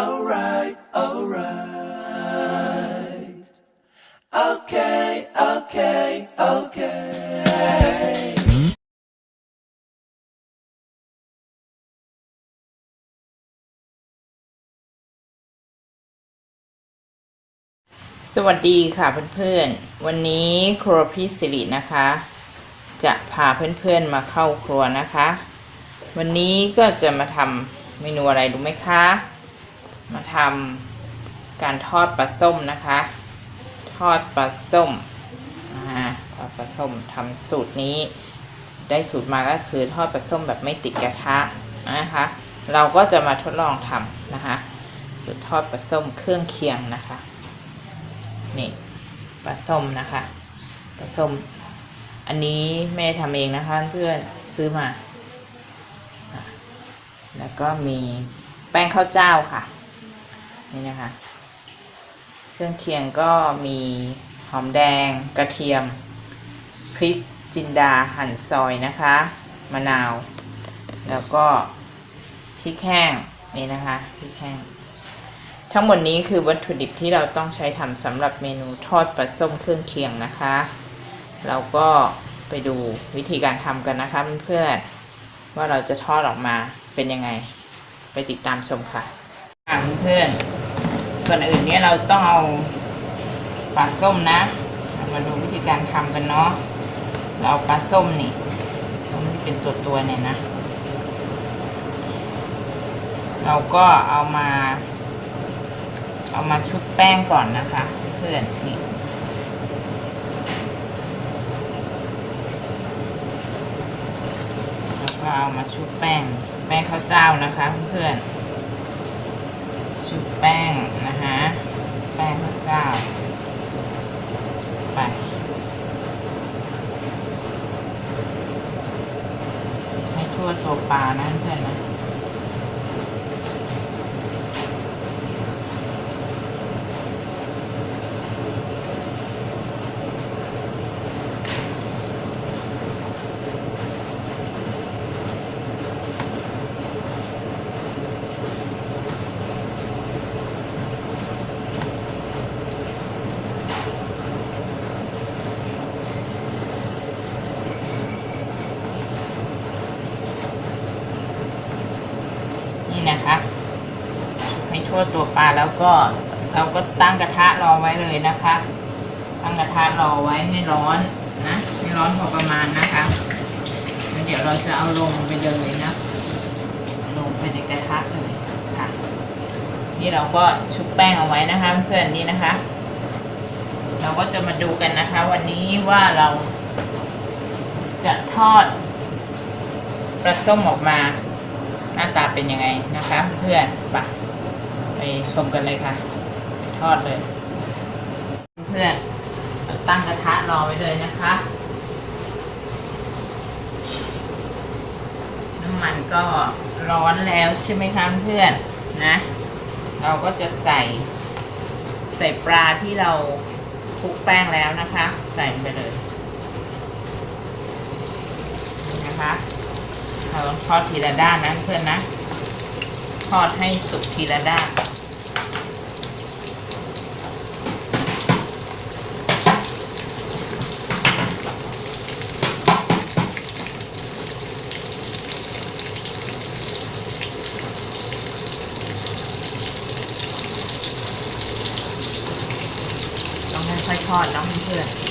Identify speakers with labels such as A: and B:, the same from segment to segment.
A: alright, alright. Okay, okay, okay.
B: สวัสดีค่ะเพื่อนๆ วันนี้ครัวพี่สิรินะคะ จะพาเพื่อนๆมาเข้าครัวนะคะ วันนี้ก็จะมาทำเมนูอะไรรู้ไหมคะ มาทำการทอดปลาส้มนะคะ ทอดปลาส้มอ่าทอดปลาส้มทำสูตรนี้ ได้สูตรมาก็คือทอดปลาส้มแบบไม่ติดกระทะนะคะ เราก็จะมาทดลองทำนะคะ สูตรทอดปลาส้มเครื่องเคียงนะคะนี่ปลาส้มนะคะปลาส้ม อันนี้แม่ทำเองนะคะเพื่อนซื้อมา แล้วก็มีแป้งข้าวเจ้าค่ะ นี่นะคะ เครื่องเคียงก็มีหอมแดงกระเทียม พริกจินดาหั่นซอยนะคะ มะนาว แล้วก็พริกแห้งนี่นะคะพริกแห้ง ทั้งหมดนี้คือวัตถุดิบที่เราต้องใช้ทำสำหรับเมนูทอดปลาส้มเครื่องเคียงนะคะ เราก็ไปดูวิธีการทำกันนะคะเพื่อนๆว่าเราจะทอดออกมาเป็นยังไง ไปติดตามชมค่ะอะเพื่อน ก่อนอื่นเนี่ยเราต้องเอาปลาส้มนะมาดูวิธีการทำกันเนาะเราปลาส้มนี่ส้มที่เป็นตัวตัวเนี่ยนะ เราก็เอามา เอามาชุบแป้งก่อนนะคะ เพื่อนนี่แล้วก็เอามาชุบแป้งแป้งข้าวเจ้านะคะ เพื่อน ชุบแป้งนะฮะ แป้งข้าวเจ้า ไปให้ทั่วตัวปลานะเพื่อนนะ นี่นะคะให้ ทั่วตัวปลาแล้วก็เราก็ตั้งกระทะรอไว้เลยนะคะ ตั้งกระทะรอไว้ให้ร้อนนะให้ร้อนพอประมาณนะคะแล้วเดี๋ยวเราจะเอาลงไปเลยนะ ลงไปในกระทะเลยค่ะ นี่เราก็ชุบแป้งเอาไว้นะคะ เพื่อนนี่นะคะ เราก็จะมาดูกันนะคะ วันนี้ว่าเราจะทอดปลาส้มออกมา หน้าตาเป็นยังไงนะคะ เพื่อนไป ไปชมกันเลยค่ะ ทอดเลย เพื่อนตั้งกระทะรอไว้เลยนะคะ น้ำมันก็ร้อนแล้วใช่ไหมคะเพื่อนนะ เราก็จะใส่ใส่ปลาที่เราคลุกแป้งแล้วนะคะ ใส่ไปเลยนะคะเราทอดทีละด้านนะเพื่อนนะ ทอดให้สุกทีละด้านต้องค่อยๆทอดนะเพื่อนๆ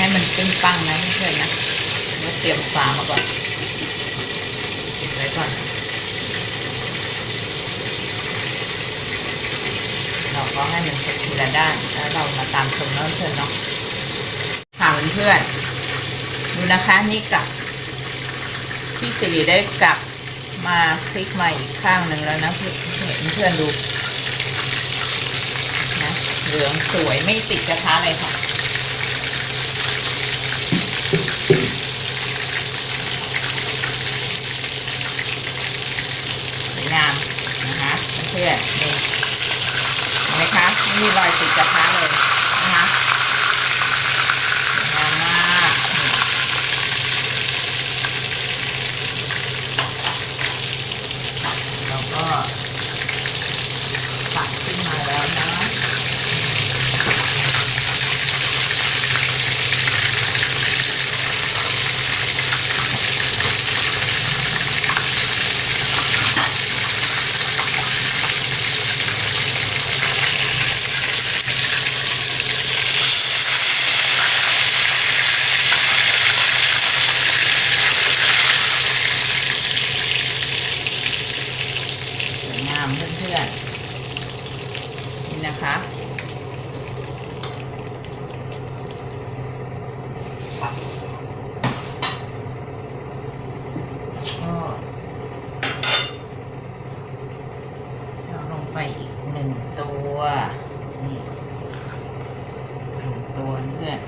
B: กัน ไม่ให้นตึ้งปังนะเพื่อนๆนะแล้วเตรียมฝามาก่อนปิดไว้ก่อน เราก็ให้มันสุกทีละด้านแล้วเรามาตามชมเน้องเพื่อนเนาะค่ะเพื่อนๆดูนะคะนี่กลับพี่สิริได้กลับมาพลิกมาอีกข้างหนึ่งแล้วนะเพื่อนเพื่อนดูนะเหลืองสวยไม่ติดกระทะเลยค่ะ ร่อยติดกระทะเลยนะคะสวยงามมากนี่เราก็ตักขึ้นมาแล้วนะ สวยงามเพื่อนๆ นะคะ ก็เอาลงไปอีกหนึ่งตัว นี่หนึ่งตัวเพื่อน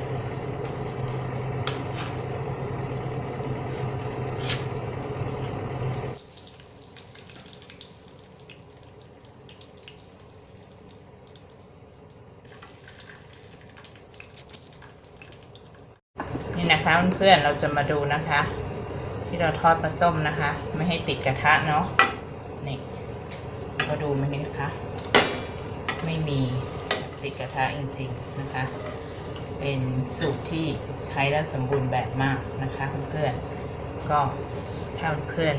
B: นี่ะคะเพื่อนๆเราจะมาดูนะคะ ที่เราทอดปลาส้มนะคะ ไม่ให้ติดกระทะเนาะนี่มาดูมันนี่นะคะ ไม่มีติดกระทะจริงๆนะคะ เป็นสูตรที่ใช้แล้วสมบูรณ์แบบมากนะคะเพื่อนๆก็ถ้าเพื่อน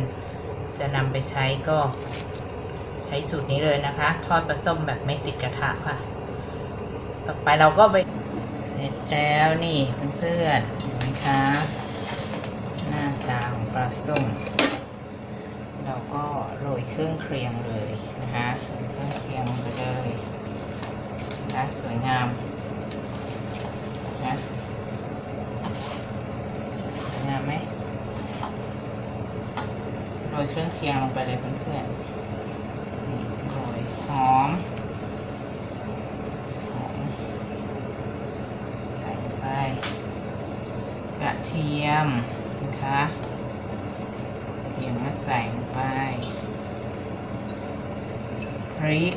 B: จะนำไปใช้ก็ใช้สูตรนี้เลยนะคะ ทอดปลาส้มแบบไม่ติดกระทะค่ะ ต่อไปเราก็ไป ร็จแล้วนี่เพื่อนๆเห็นไหมคะหน้าตาของปลาส้มเราก็โรยเครื่องเคียงเลยนะคะเครื่องเคียงไปเลยนะคะสวยงามนะสวยงามไหมโรยเครื่องเคียงลงไปเลยเพื่อนๆนี่โรยหอมหอม ใส่ไปกระ เทียมนะคะกระเทียมก็ใส่ลงไปพริก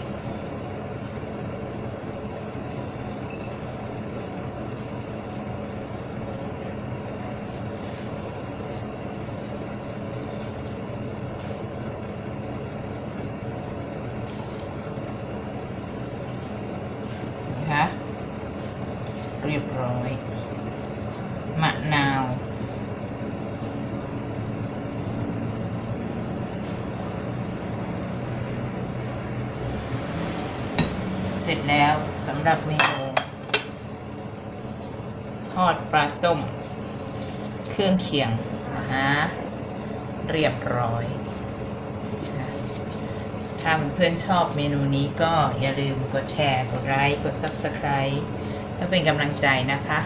B: นะคะเรียบร้อย มะนาว เสร็จแล้วสำหรับเมนูทอดปลาส้ม เครื่องเคียงนะคะเรียบร้อย ถ้าเพื่อนชอบเมนูนี้ก็อย่าลืมกดแชร์ กดไลค์กด Subscribe เพื่อเป็นกำลังใจนะคะ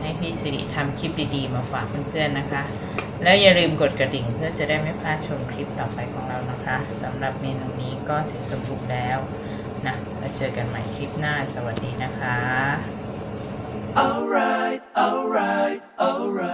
B: ให้พี่สิริทำคลิปดีๆ มาฝากเพื่อนๆนะคะ แล้วอย่าลืมกดกระดิ่งเพื่อจะได้ไม่พลาดชมคลิปต่อไปของเรานะคะสำหรับเมนูนี้ก็เสร็จสมบูรณ์แล้ว นะแล้วเจอกันใหม่คลิปหน้าสวัสดีนะคะ
A: Alright, alright, alright.